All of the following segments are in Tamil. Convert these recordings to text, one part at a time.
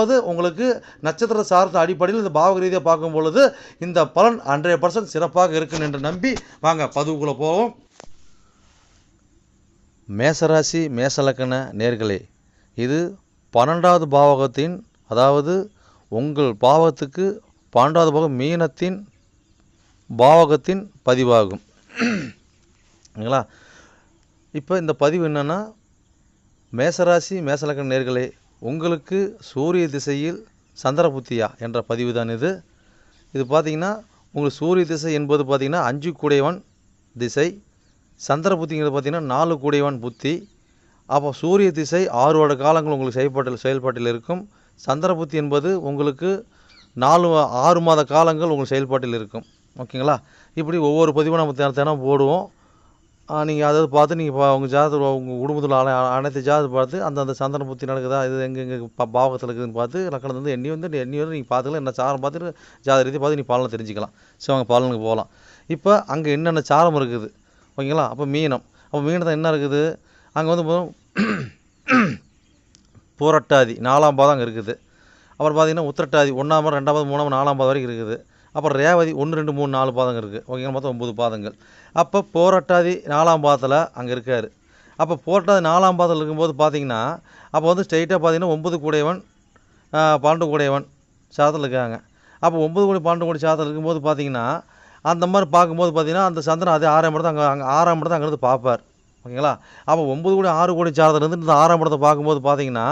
ரெண்டாவது உங்களுக்கு நட்சத்திர சார்ந்த அடிப்படையில் இந்த பாவக ரீதியாக பார்க்கும் பொழுது இந்த பலன் ஹண்ட்ரட் பர்சன்ட் சிறப்பாக இருக்குன்னு என்று நம்பி வாங்க பதிவுக்குள்ளே போவோம். மேசராசி மேசலக்கண நேர்களே இது பன்னெண்டாவது பாவகத்தின் அதாவது உங்கள் பாவத்துக்கு பன்னெண்டாவது பாவம் மீனத்தின் பாவகத்தின் பதிவாகும். சரிங்களா இப்போ இந்த பதிவு என்னென்னா மேசராசி மேசலக்கண நேர்களே உங்களுக்கு சூரிய திசையில் சந்திர புத்தியா என்ற பதிவு தான் இது. இது பார்த்தீங்கன்னா உங்களுக்கு சூரிய திசை என்பது பார்த்திங்கன்னா அஞ்சு கூடையவன் திசை. சந்திர புத்திங்கிறது நாலு கூடையவன் புத்தி. அப்போ சூரிய திசை ஆறு வருட காலங்கள் உங்களுக்கு செயல்பாட்டில் செயல்பாட்டில் இருக்கும். சந்திர புத்தி என்பது உங்களுக்கு நாலு ஆறு மாத காலங்கள் உங்களுக்கு செயல்பாட்டில் இருக்கும். ஓகேங்களா? இப்படி ஒவ்வொரு பதிவும் நம்ம தினம் போடுவோம். நீங்கள் அதை பார்த்து நீங்கள் உங்கள் ஜாதகத்தில் உங்கள் குடும்பத்தில் அனை அனைத்து ஜாதகத்தை பார்த்து அந்தந்த அந்த புத்தி நடக்குதா? இது எங்கே எங்கே பா பாவகத்தில் இருக்குதுன்னு பார்த்து லக்கணம் வந்து எண்ணி வந்து எண்ணி வந்து நீங்கள் பார்த்துக்கலாம். என்ன சாரம் பார்த்துட்டு ஜாதக ரீதி பார்த்து நீங்கள் பலனை தெரிஞ்சுக்கலாம். சிவங்க அவங்க பலனுக்கு போகலாம். இப்போ அங்கே என்னென்ன சாரம் இருக்குது? ஓகேங்களா? அப்போ மீனம். அப்போ மீனத்தில் என்ன இருக்குது? அங்கே வந்து மொதல் பூரட்டாதி நாலாம் பாதம் அங்கே இருக்குது. அப்புறம் பார்த்தீங்கன்னா உத்திரட்டாதி ஒன்றாம் பாதம் ரெண்டாம் பாதம் மூணாம் நாலாம் பாதம் வரைக்கும் இருக்குது. அப்புறம் ரேவதி ஒன்று ரெண்டு மூணு நாலு பாதங்கள் இருக்குது ஓகேங்களா மொத்தம் ஒம்பது பாதங்கள். அப்போ போராட்டாதி நாலாம் பாதத்தில் அங்கே இருக்கார். அப்போ போராட்டாதி நாலாம் பாதத்தில் இருக்கும்போது பார்த்தீங்கன்னா அப்போ வந்து ஸ்ட்ரைட்டாக பார்த்தீங்கன்னா ஒம்பது கூடையவன் பன்னெண்டு கூடையவன் சாதத்தில் இருக்காங்க. அப்போ ஒம்பது கோடி பன்னெண்டு கோடி சாதத்தில் இருக்கும்போது பார்த்தீங்கன்னா அந்த மாதிரி பார்க்கும்போது பார்த்தீங்கன்னா அந்த சந்திரன் அதே ஆறாம் இடத்தை அங்கே அங்கே ஆறாம் இடத்தை அங்கேருந்து பார்ப்பார் ஓகேங்களா? அப்போ ஒம்பது கோடி ஆறு கோடி சாதத்தில் இருந்து இந்த ஆறாம் இடத்தை பார்க்கும்போது பார்த்தீங்கன்னா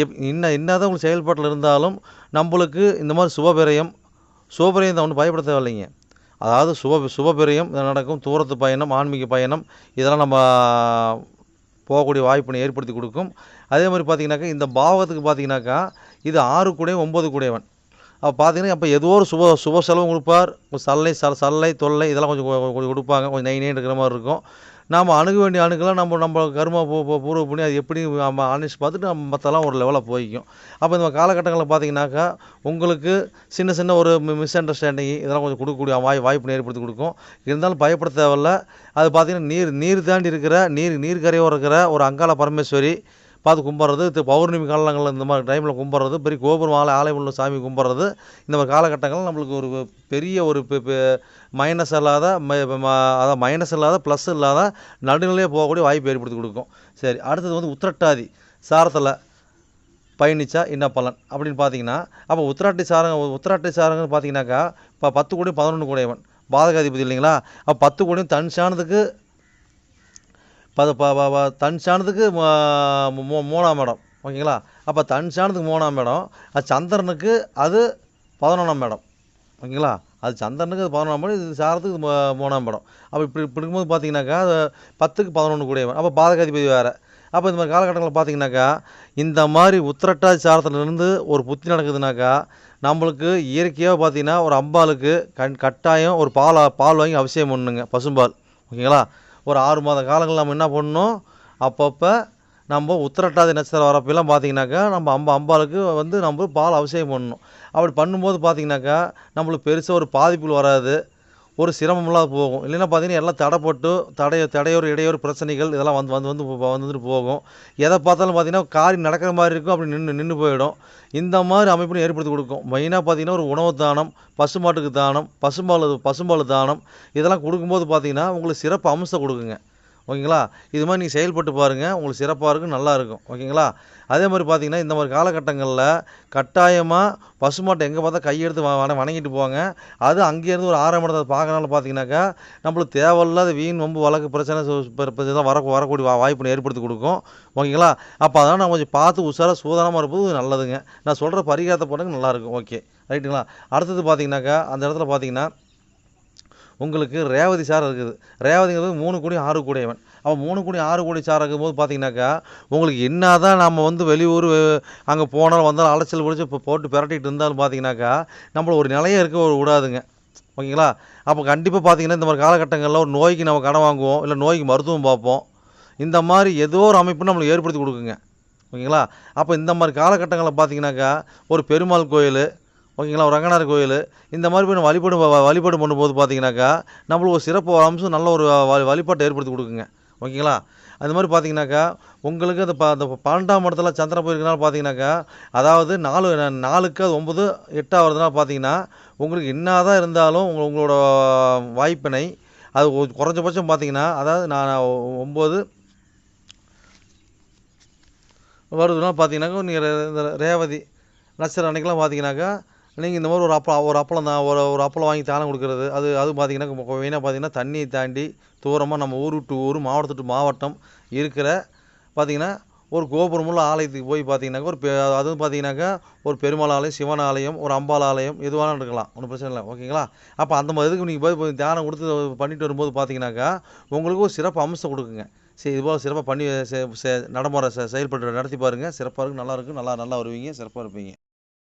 எப் இன்ன என்னதான் உங்களுக்கு செயல்பாட்டில் இருந்தாலும் நம்மளுக்கு இந்த மாதிரி சுபபிரயம் சுபபிரயம் தான் ஒன்றும் பயப்பட தேவையில்லைங்க. அதாவது சுப சுபபிரயம் நடக்கும் தூரத்து பயணம் ஆன்மீக பயணம் இதெல்லாம் நம்ம போகக்கூடிய வாய்ப்பினை ஏற்படுத்தி கொடுக்கும். அதே மாதிரி பார்த்தீங்கன்னாக்கா இந்த பாவத்துக்கு பார்த்தீங்கன்னாக்கா இது ஆறு கூடையும் ஒம்பது கூடையவன். அப்போ பார்த்தீங்கன்னா அப்போ ஏதோ ஒரு சுப சுப செலவும் கொடுப்பார். சல்லை சல் சல்லை தொல்லை இதெல்லாம் கொஞ்சம் கொஞ்சம் கொடுப்பாங்க. கொஞ்சம் நை நைன்னு இருக்கிற மாதிரி இருக்கும். நாம் அணுக வேண்டிய அணுகலாம் நம்ம நம்ம கருமா பூ பூர்வ பண்ணி அது எப்படி நம்ம அனுப்பிச்சு பார்த்துட்டு நம்ம மற்றெல்லாம் ஒரு லெவலில் போய்க்கும். அப்போ இந்த காலகட்டங்களில் பார்த்தீங்கன்னாக்கா உங்களுக்கு சின்ன சின்ன ஒரு மிஸ் அண்டர்ஸ்டாண்டிங் இதெல்லாம் கொஞ்சம் கொடுக்கக்கூடிய வாய் வாய்ப்பு ஏற்படுத்தி கொடுக்கும். இருந்தாலும் பயப்பட தேவையில்ல. அது பார்த்தீங்கன்னா நீர் நீர் தாண்டி இருக்கிற நீர் நீர் கரையோரம் இருக்கிற ஒரு அங்காள பரமேஸ்வரி பார்த்து கும்பிட்றது பௌர்ணமி காலங்களில் இந்த மாதிரி டைமில் கும்பிட்றது பெரிய கோபுரம் ஆலை ஆலயம் உள்ள சாமி கும்பிட்றது இந்த மாதிரி காலகட்டங்களில் நம்மளுக்கு ஒரு பெரிய ஒரு மைனஸ் இல்லாத ம- ம- அதாவது மைனஸ் இல்லாத ப்ளஸ் இல்லாத நடுநிலையே போகக்கூடிய வாய்ப்பு ஏற்படுத்தி கொடுக்கும். சரி அடுத்தது வந்து உத்திரட்டாதி சாரத்தில் பயணிச்சா என்ன பலன்? அப்படின்னு பார்த்தீங்கன்னா அப்போ உத்திராட்டி சாரங்க உத்திராட்டி சாரங்கன்னு பார்த்தீங்கன்னாக்கா இப்போ பத்து கோடி பதினொன்று கோடியவன். பாதகாதிபதி இல்லைங்களா? அப்போ பத்து கோடியும் தன் சாணத்துக்கு தன் சாணத்துக்கு மூ- மூணாம் இடம். ஓகேங்களா? அப்போ தன் சாணத்துக்கு மூணாம் இடம். அது சந்திரனுக்கு அது பதினொன்றாம் இடம். ஓகேங்களா? அது சந்திரனுக்கு அது பதினொன்றாம் இடம் இது சாரத்துக்கு மூணாம் இடம். அப்போ இப்படி இப்படி இருக்கும்போது பார்த்தீங்கன்னாக்கா அது பத்துக்கு பதினொன்று கூடியவன் அப்போ பாதகாதிபதி வேறு. அப்போ இந்த மாதிரி காலகட்டங்களில் பார்த்தீங்கன்னாக்கா இந்த மாதிரி உத்திரட்டாதி சாரத்துலேருந்து ஒரு புத்தி நடக்குதுனாக்கா நம்மளுக்கு இயற்கையாக பார்த்தீங்கன்னா ஒரு அம்பாளுக்கு கண் கட்டாயம் ஒரு பால் பால் வாங்கி அவசியம் பண்ணுங்க பசும்பால். ஓகேங்களா? ஒரு ஆறு மாத காலங்கள் நம்ம என்ன பண்ணணும்? அப்பப்போ நம்ம உத்திரட்டாதி நட்சத்திரம் வரப்பெல்லாம் பார்த்தீங்கன்னாக்கா நம்ம அம்பா அம்பாளுக்கு வந்து நம்ம பால் அபிஷேகம் பண்ணணும். அப்படி பண்ணும்போது பார்த்தீங்கன்னாக்கா நம்மளுக்கு பெருசாக ஒரு பாதிப்புகள் வராது. ஒரு சிரமமெல்லாம் போகும். இல்லைன்னா பார்த்தீங்கன்னா எல்லாம் தடைப்பட்டு தடைய தடையோர் இடையோர் பிரச்சனைகள் இதெல்லாம் வந்து வந்து வந்து வந்துட்டு போகும். எதை பார்த்தாலும் பார்த்தீங்கன்னா காரியம் நடக்கிற மாதிரி இருக்கும் அப்படி நின்று நின்று போயிடும். இந்த மாதிரி அமைப்பினை ஏற்படுத்தி கொடுக்கும். மெயினாக பார்த்தீங்கன்னா ஒரு உணவு தானம் பசுமாட்டுக்கு தானம் பசும்பால் பசும்பால் தானம் இதெல்லாம் கொடுக்கும்போது பார்த்தீங்கன்னா உங்களுக்கு சிறப்பு அம்சம் கொடுக்குங்க. ஓகேங்களா? இது மாதிரி நீங்கள் செயல்பட்டு பாருங்கள் உங்களுக்கு சிறப்பாக இருக்கும் நல்லா இருக்கும். ஓகேங்களா? அதே மாதிரி பார்த்தீங்கன்னா இந்த மாதிரி காலகட்டங்களில் கட்டாயமாக பசுமாட்டை எங்கே பார்த்தா கையெடுத்து வ- வணங்கிட்டு போவாங்க. அது அங்கேருந்து ஒரு ஆறாம் இடத்தை பார்க்கறனால பார்த்தீங்கன்னாக்கா நம்மளுக்கு தேவையில்லாத வீண் வம்பு வழக்கு பிரச்சனை இதெல்லாம் வர வரக்கூடிய வாய்ப்பு ஏற்படுத்தி கொடுக்கும். ஓகேங்களா? அப்போ அதெல்லாம் நான் கொஞ்சம் பார்த்து உஷாராக சூதானமாக இருப்பது நல்லதுங்க. நான் சொல்கிற பரிகாரத்தை போடுங்க நல்லாயிருக்கும் ஓகே. ரைட்டுங்களா? அடுத்தது பார்த்தீங்கன்னாக்கா அந்த இடத்துல பார்த்தீங்கன்னா உங்களுக்கு ரேவதி சார் இருக்குது. ரேவதிங்கிறது மூணு கோடி ஆறு கோடியவன் அவன். மூணு கோடி ஆறு கோடி சார் இருக்கும்போது பார்த்தீங்கன்னாக்கா உங்களுக்கு என்ன தான் நம்ம வந்து வெளியூர் அங்கே போனாலும் வந்தாலும் அலைச்சல் பிடிச்சி இப்போ போட்டு பிரட்டிகிட்டு இருந்தாலும் பார்த்தீங்கன்னாக்கா நம்மள ஒரு நிலையே இருக்க ஒரு விடாதுங்க. ஓகேங்களா? அப்போ கண்டிப்பாக பார்த்தீங்கன்னா இந்த மாதிரி காலகட்டங்களில் ஒரு நோய்க்கு நம்ம கடன் வாங்குவோம் இல்லை நோய்க்கு மருத்துவம் பார்ப்போம். இந்த மாதிரி ஏதோ ஒரு அமைப்பு நம்மளுக்கு ஏற்படுத்தி கொடுக்குங்க. ஓகேங்களா? அப்போ இந்த மாதிரி காலகட்டங்களில் பார்த்தீங்கன்னாக்கா ஒரு பெருமாள் கோயில் ஓகேங்களா? ஒரு ரங்கநாதர் கோயில். இந்த மாதிரி போய் நம்ம வழிபாடு வ- வழிபாடு பண்ணும்போது பார்த்தீங்கன்னாக்கா நம்மளுக்கு ஒரு சிறப்பு அம்சம் நல்ல ஒரு வழிபாட்டை ஏற்படுத்தி கொடுக்குங்க. ஓகேங்களா? அது மாதிரி பார்த்தீங்கன்னாக்கா உங்களுக்கு அந்த ப அந்த பன்னெண்டாம் இடத்துல சந்திரன் போயிருக்கனால பார்த்தீங்கன்னாக்கா அதாவது நாலு நாலுக்கு அது ஒம்பது எட்டாக வருதுனால பார்த்தீங்கன்னா உங்களுக்கு என்ன தான் இருந்தாலும் உங்க உங்களோட வாய்ப்பினை அது குறைஞ்சபட்சம் பார்த்தீங்கன்னா அதாவது நான் ஒம்பது வருதுன்னா பார்த்தீங்கன்னாக்கா நீங்கள் இந்த ரேவதி நட்சத்திரம் அன்றைக்கெலாம் பார்த்தீங்கன்னாக்கா நீங்கள் இந்த மாதிரி ஒரு அப்பளம் ஒரு அப்பளம் தான் ஒரு ஒரு அப்பளம் வாங்கி தானம் கொடுக்கறது. அது அது பார்த்தீங்கன்னா மெயினாக பார்த்தீங்கன்னா தண்ணியை தாண்டி தூரமாக நம்ம ஊர் விட்டு ஊர் மாவட்டத்து விட்டு மாவட்டம் இருக்கிற பார்த்தீங்கன்னா ஒரு கோபுரமுள்ள ஆலயத்துக்கு போய் பார்த்தீங்கன்னாக்கா ஒரு பெ அதுவும் பார்த்தீங்கன்னாக்கா ஒரு பெருமாள் ஆலயம் சிவன் ஆலயம் ஒரு அம்பாள் ஆலயம் எது வேணாலும் இருக்கலாம். ஒன்றும் பிரச்சனை இல்லை. ஓகேங்களா? அப்போ அந்த மாதிரி இதுக்கு நீங்கள் போய் தியானம் கொடுத்து பண்ணிட்டு வரும்போது பார்த்தீங்கன்னாக்கா உங்களுக்கு ஒரு சிறப்பு அம்சம் கொடுக்குங்க. சரி இதுபோல் சிறப்பாக பண்ணி செ- நடைமுறை செ- செயல்பட்டு நடத்தி பாருங்கள் சிறப்பாக இருக்கும் நல்லா இருக்கும் நல்லா நல்லா வருவீங்க சிறப்பாக இருப்பீங்க.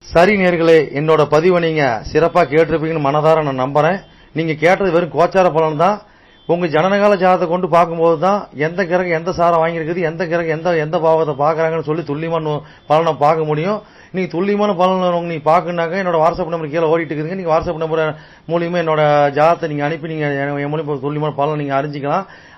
சரி நேர்களே என்னோட பதிவை நீங்கள் சிறப்பாக கேட்டிருப்பீங்கன்னு மனதார நான் நம்புகிறேன் நீங்கள் கேட்டது வெறும் கோச்சார பலன் தான். உங்கள் ஜனனகால ஜாதத்தை கொண்டு பார்க்கும்போது தான் எந்த கிரகம் எந்த சாரம் வாங்கியிருக்குது எந்த கிரகம் எந்த எந்த பாவத்தை பார்க்குறாங்கன்னு சொல்லி துல்லியமான பலனை பார்க்க முடியும். நீங்கள் துல்லியமான பலன் நீங்க பார்க்கணுனாக்கா என்னோட வாட்ஸ்அப் நம்பர் கீழே ஓடிட்டு இருக்குதுங்க. நீங்கள் வாட்ஸ்அப் நம்பர் மூலியமாக என்னோட ஜாதத்தை நீங்கள் அனுப்பி நீங்கள் என் மூலியமாக துல்லியமான பலனை நீங்கள் அறிஞ்சிக்கலாம்.